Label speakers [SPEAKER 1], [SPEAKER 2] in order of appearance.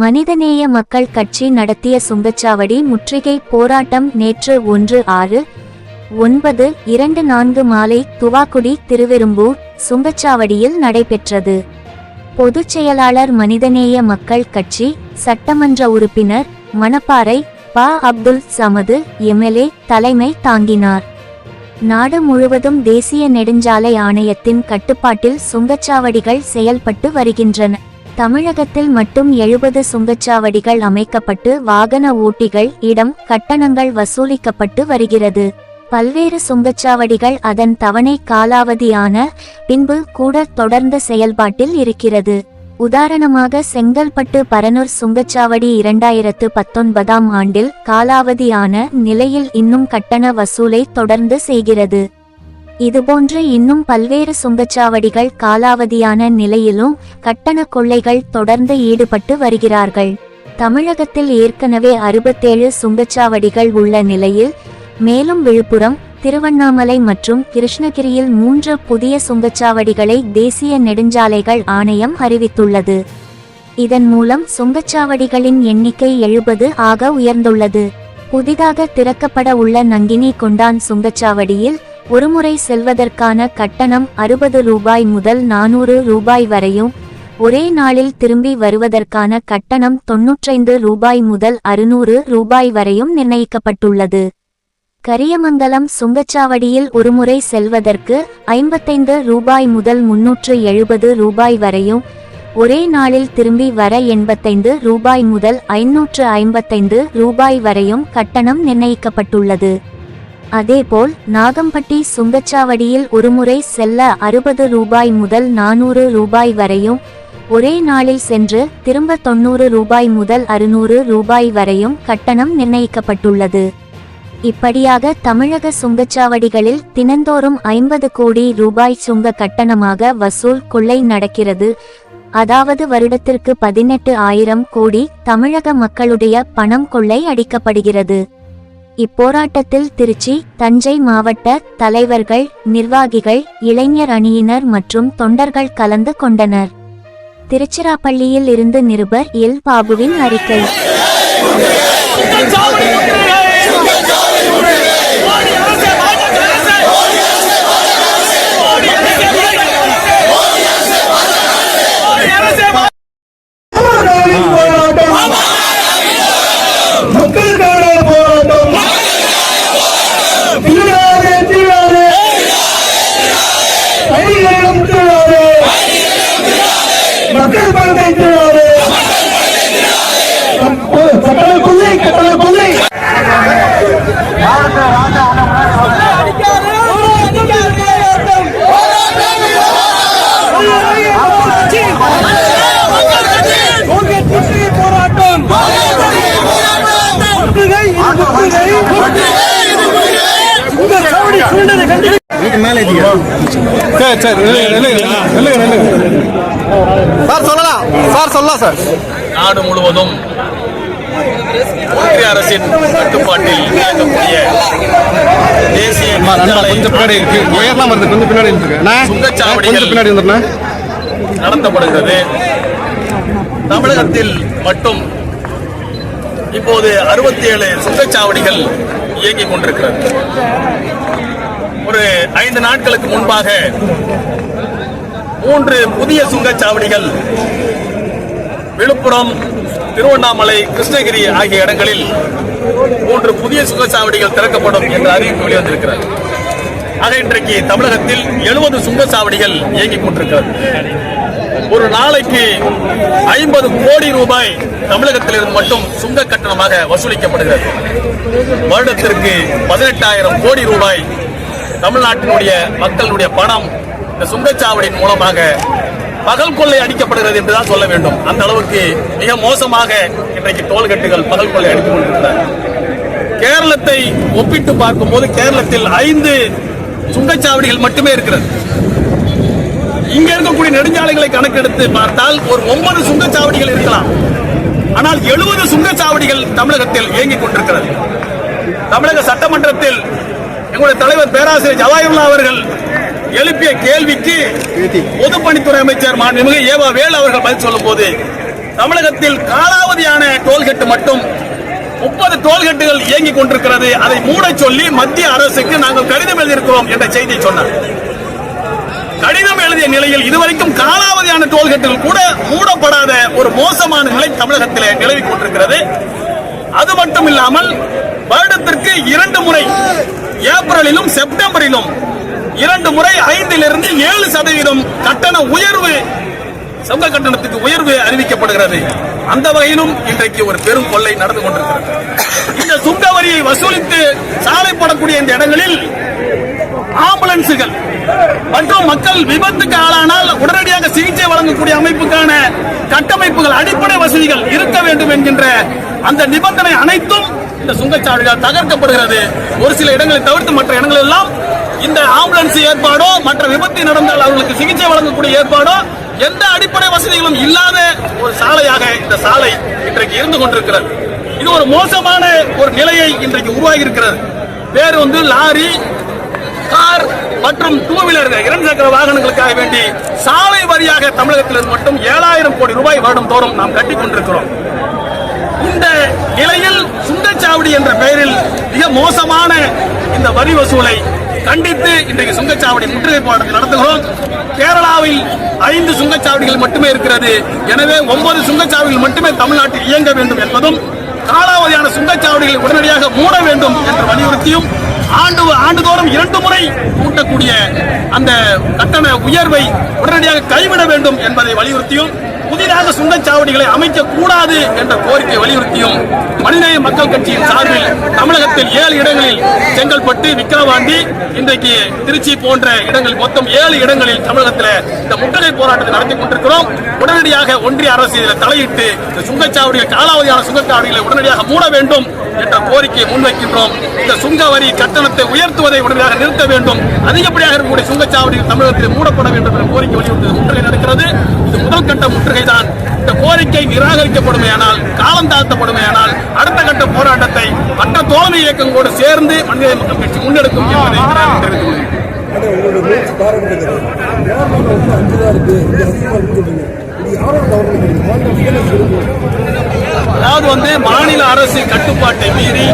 [SPEAKER 1] மனிதநேய மக்கள் கட்சி நடத்திய சுங்கச்சாவடி முற்றுகை போராட்டம் நேற்று ஒன்று ஆறு ஒன்பது இரண்டு நான்கு மாலை துவாக்குடி திருவெரும்பூர் சுங்கச்சாவடியில் நடைபெற்றது. பொதுச் செயலாளர் மனிதநேய மக்கள் கட்சி சட்டமன்ற உறுப்பினர் மணப்பாறை பா. அப்துல் சமது எம்எல்ஏ தலைமை தாங்கினார். நாடு முழுவதும் தேசிய நெடுஞ்சாலை ஆணையத்தின் கட்டுப்பாட்டில் சுங்கச்சாவடிகள் செயல்பட்டு வருகின்றன. தமிழகத்தில் மட்டும் எழுபது சுங்கச்சாவடிகள் அமைக்கப்பட்டு வாகன ஓட்டிகள் இடம் கட்டணங்கள் வசூலிக்கப்பட்டு வருகிறது. பல்வேறு சுங்கச்சாவடிகள் அதன் தவணை காலாவதியான பின்பு கூட தொடர்ந்த செயல்பாட்டில் இருக்கிறது. உதாரணமாக செங்கல்பட்டு பரனூர் சுங்கச்சாவடி இரண்டாயிரத்து பத்தொன்பதாம் ஆண்டில் காலாவதியான நிலையில் இன்னும் கட்டண வசூலை தொடர்ந்து செய்கிறது. இதுபோன்று இன்னும் பல்வேறு சுங்கச்சாவடிகள் காலாவதியான நிலையிலும் கட்டண கொள்ளைகள் தொடர்ந்து ஈடுபட்டு வருகிறார்கள். தமிழகத்தில் ஏற்கனவே அறுபத்தேழு சுங்கச்சாவடிகள் உள்ள நிலையில் மேலும் விழுப்புரம் திருவண்ணாமலை மற்றும் கிருஷ்ணகிரியில் மூன்று புதிய சுங்கச்சாவடிகளை தேசிய நெடுஞ்சாலைகள் ஆணையம் அறிவித்துள்ளது. இதன் மூலம் சுங்கச்சாவடிகளின் எண்ணிக்கை எழுபது ஆக உயர்ந்துள்ளது. புதிதாக திறக்கப்பட உள்ள நங்கினி கொண்டான் சுங்கச்சாவடியில் ஒருமுறை செல்வதற்கான கட்டணம் அறுபது ரூபாய் முதல் நானூறு ரூபாய் வரையும் ஒரே நாளில் திரும்பி வருவதற்கான கட்டணம் தொன்னூற்றைந்து ரூபாய் முதல் அறுநூறு ரூபாய் வரையும் நிர்ணயிக்கப்பட்டுள்ளது. கரியமங்கலம் சுங்கச்சாவடியில் ஒருமுறை செல்வதற்கு ஐம்பத்தைந்து ரூபாய் முதல் முன்னூற்று எழுபது ரூபாய் வரையும் ஒரே நாளில் திரும்பி வர எண்பத்தைந்து ரூபாய் முதல் ஐநூற்று ஐம்பத்தைந்து ரூபாய் வரையும் கட்டணம் நிர்ணயிக்கப்பட்டுள்ளது. அதேபோல் நாகம்பட்டி சுங்கச்சாவடியில் ஒருமுறை செல்ல அறுபது ரூபாய் முதல் நானூறு ரூபாய் வரையும் ஒரே நாளில் சென்று திரும்ப தொண்ணூறு ரூபாய் முதல் அறுநூறு ரூபாய் வரையும் கட்டணம் நிர்ணயிக்கப்பட்டுள்ளது. இப்படியாக தமிழக சுங்கச்சாவடிகளில் தினந்தோறும் ஐம்பது கோடி ரூபாய் சுங்க கட்டணமாக வசூல் கொள்ளை நடக்கிறது. அதாவது வருடத்திற்கு பதினெட்டு ஆயிரம் கோடி தமிழக மக்களுடைய பணம் கொள்ளை அடிக்கப்படுகிறது. இப்போராட்டத்தில் திருச்சி தஞ்சை மாவட்ட தலைவர்கள் நிர்வாகிகள் இளைஞர் அணியினர் மற்றும் தொண்டர்கள் கலந்து கொண்டனர். திருச்சிராப்பள்ளியில் இருந்து நிருபர் எல். பாபுவின் அறிக்கை
[SPEAKER 2] போராட்டம் மக்களுக்கான போராட்டம் தீராதே தீராதே அடிகளிடம் தீராதே மக்கள் பணத்தை தீராதே கட்டளை கொள்ளை கட்டளை கொள்ளை போராட்டம் முற்றுகை இது முற்றுகை உங்கள் சாவடி சூழ்நிலை
[SPEAKER 3] சரி சரி சொல்லலாம். சார் சொல்லலாம் சார்.
[SPEAKER 4] நாடு முழுவதும் ஒன்றிய அரசின் கட்டுப்பாட்டில் இருக்கக்கூடிய தேசிய
[SPEAKER 3] கொஞ்சம் பின்னாடி இருக்கு. உயர்லாம் வருது கொஞ்சம் பின்னாடி இருக்கு.
[SPEAKER 4] சுங்கச்சாவடிகள்.
[SPEAKER 3] பின்னாடி
[SPEAKER 4] நடத்தப்படுகிறது. தமிழகத்தில் மட்டும் இப்போது அறுபத்தி ஏழு சுங்கச்சாவடிகள் இயங்கிக் கொண்டிருக்கிறது. ஒரு ஐந்து நாட்களுக்கு முன்பாக மூன்று புதிய சுங்கச்சாவடிகள் விழுப்புரம் திருவண்ணாமலை கிருஷ்ணகிரி ஆகிய இடங்களில் மூன்று புதிய சுங்கச்சாவடிகள் திறக்கப்படும் என்ற அறிவிப்பு வெளிவந்திருக்கிறது. ஆக இன்றைக்கு தமிழகத்தில் எழுபது சுங்கச்சாவடிகள் இயங்கிக் கொண்டிருக்கிறது. ஒரு நாளைக்கு ஐம்பது கோடி ரூபாய் தமிழகத்திலிருந்து மட்டும் சுங்க கட்டணமாக வசூலிக்கப்படுகிறது. வருடத்திற்கு பதினெட்டாயிரம் கோடி ரூபாய் தமிழ்நாட்டினுடைய மக்களுடைய பணம் இந்த சுங்கச்சாவடியின் மூலமாக பகல் கொள்ளை அடிக்கப்படுகிறது என்றுதான் சொல்ல வேண்டும். அந்த அளவுக்கு மிக மோசமாக இன்றைக்கு டோல்கட்டுகள் பகல் கொள்ளை அடித்துக் கொண்டிருக்கிறார் கேரளத்தை ஒப்பிட்டு பார்க்கும்போது கேரளத்தில் ஐந்து சுங்கச்சாவடிகள் மட்டுமே இருக்கிறது. இங்க இருக்கக்கூடிய நெடுஞ்சாலைகளை கணக்கெடுத்து பார்த்தால் ஒரு ஒன்பது சுங்கச்சாவடிகள் இருக்கலாம். ஆனால் எழுபது சுங்கச்சாவடிகள் தமிழகத்தில் இயங்கிக் கொண்டிருக்கிறது. தமிழக சட்டமன்றத்தில் எங்களுடைய தலைவர் பேராசிரியர் ஜவாஹர்லா அவர்கள் எழுப்பிய கேள்விக்கு பொதுப்பணித்துறை அமைச்சர் மாண்புமிகு ஏவா வேலு அவர்கள் பதில் சொல்லும் போது தமிழகத்தில் காலாவதியான டோல்கெட் மட்டும் முப்பது டோல்கெட்டுகள் இயங்கிக் கொண்டிருக்கிறது. அதை மூடச் சொல்லி மத்திய அரசுக்கு நாங்கள் கடிதம் எழுதியிருக்கிறோம் என்ற செய்தியை சொன்னார். கடிதம் எழுதிய நிலையில் இதுவரைக்கும் காலாவதியான டோல்கெட்டுகள் கூட மூடப்படாத ஒரு மோசமான நிலை தமிழகத்திலே நிலவிக் கொண்டிருக்கிறது. அது மட்டும் இல்லாமல் வருடத்திற்கு இரண்டு முறை ஏப்ரலிலும் செப்டம்பரிலும் இரண்டு முறை ஐந்திலிருந்து ஏழு சதவீதம் கட்டண உயர்வு சொந்த கட்டணத்துக்கு உயர்வு அறிவிக்கப்படுகிறது. அந்த வகையிலும் இன்றைக்கு ஒரு பெரும் கொள்ளை நடந்து கொண்டிருக்கிறது. இந்த சுங்க வரியை வசூலித்து சாலை போடக்கூடிய இந்த இடங்களில் ஆம்புலன்ஸுகள். மற்றும் மக்கள் விபத்துக்கு ஆளானால் உடனடியாக சிகிச்சை வழங்கக்கூடிய அமைப்புக்கான கட்டமைப்புகள் அடிப்படை வசதிகள் இருக்க வேண்டும் என்கின்ற அந்த நிபந்தனை அனைத்தும் இந்த சுங்கச்சாவடியால் தகர்க்கப்படுகிறது. ஒரு சில இடங்களை தவிர்த்து மற்ற இடங்கள் எல்லாம் இந்த ஆம்புலன்ஸ் ஏற்பாடோ மற்ற விபத்து நடந்தால் அவர்களுக்கு சிகிச்சை வழங்கக்கூடிய ஏற்பாடோ எந்த அடிப்படை வசதிகளும் இல்லாத ஒரு சாலையாக இந்த சாலை இன்றைக்கு இருந்து கொண்டிருக்கிறது. இது ஒரு மோசமான ஒரு நிலையை இன்றைக்கு உருவாகி இருக்கிறது பேர் வந்து லாரி கார் மற்றும் டூ வீலர்கள் இரண்டு சக்கர வாகனங்களுக்காக வேண்டி சாலை வரியாக தமிழகத்திலிருந்து மட்டும் ஏழாயிரம் கோடி ரூபாய் வருடம் தோறும் நாம் கட்டிக் கொண்டிருக்கிறோம். இந்த நிலையில் சுங்கச்சாவடி என்ற பெயரில் மிக மோசமான இந்த வரி வசூலை கண்டித்து இன்றைக்கு சுங்கச்சாவடி முற்றுகை போராட்டத்தை நடத்துகிறோம். கேரளாவில் ஐந்து சுங்கச்சாவடிகள் மட்டுமே இருக்கிறது. எனவே ஒன்பது சுங்கச்சாவடிகள் மட்டுமே தமிழ்நாட்டில் இயங்க வேண்டும் என்பதும் காலாவதியான சுங்கச்சாவடிகளை உடனடியாக மூட வேண்டும் என்று வலியுறுத்தியும் ஆண்டு ஆண்டுதோறும் இரண்டு முறை கூட்டக்கூடிய அந்த கட்டண உயர்வை உடனடியாக கைவிட வேண்டும் என்பதை வலியுறுத்தியும் புதிதாக சுங்கச்சாவடிகளை அமைக்க கூடாது என்ற கோரிக்கை வலியுறுத்தியும் மனிதநேய மக்கள் கட்சியின் சார்பில் தமிழகத்தில் ஏழு இடங்களில் செங்கல்பட்டு விக்கிரவாண்டி இன்றைக்கு திருச்சி போன்ற இடங்கள் மொத்தம் ஏழு இடங்களில் தமிழகத்தில் இந்த முற்றுகை போராட்டத்தை நடத்தி கொண்டிருக்கிறோம். உடனடியாக ஒன்றிய அரசு இதில் தலையிட்டு இந்த சுங்கச்சாவடிகள் காலாவதியான சுங்கச்சாவடிகளை உடனடியாக மூட வேண்டும் என்ற கோரிக்கையை முன்வைக்கின்றோம். இந்த சுங்க வரி கட்டணத்தை உயர்த்துவதை உடனடியாக நிறுத்த வேண்டும். அதிகப்படியாக இருக்கக்கூடிய சுங்கச்சாவடிகள் தமிழகத்தில் மூடப்பட வேண்டும் என்ற கோரிக்கை வலியுறுத்தி முற்றுகை நடக்கிறது. இது முதல் கட்ட முற்றுகை தான் இந்த கோரிக்கை நிராகரிக்கப்படுமையானால் காலம் தாழ்த்தப்படுமையானால் அடுத்த கட்ட போராட்டத்தை மற்ற தோழமை இயக்கங்களோடு சேர்ந்து மனித மக்கள் கட்சி முன்னெடுக்கும் என்பதை அதாவது வந்து மாநில அரசு கட்டுப்பாட்டை மீறி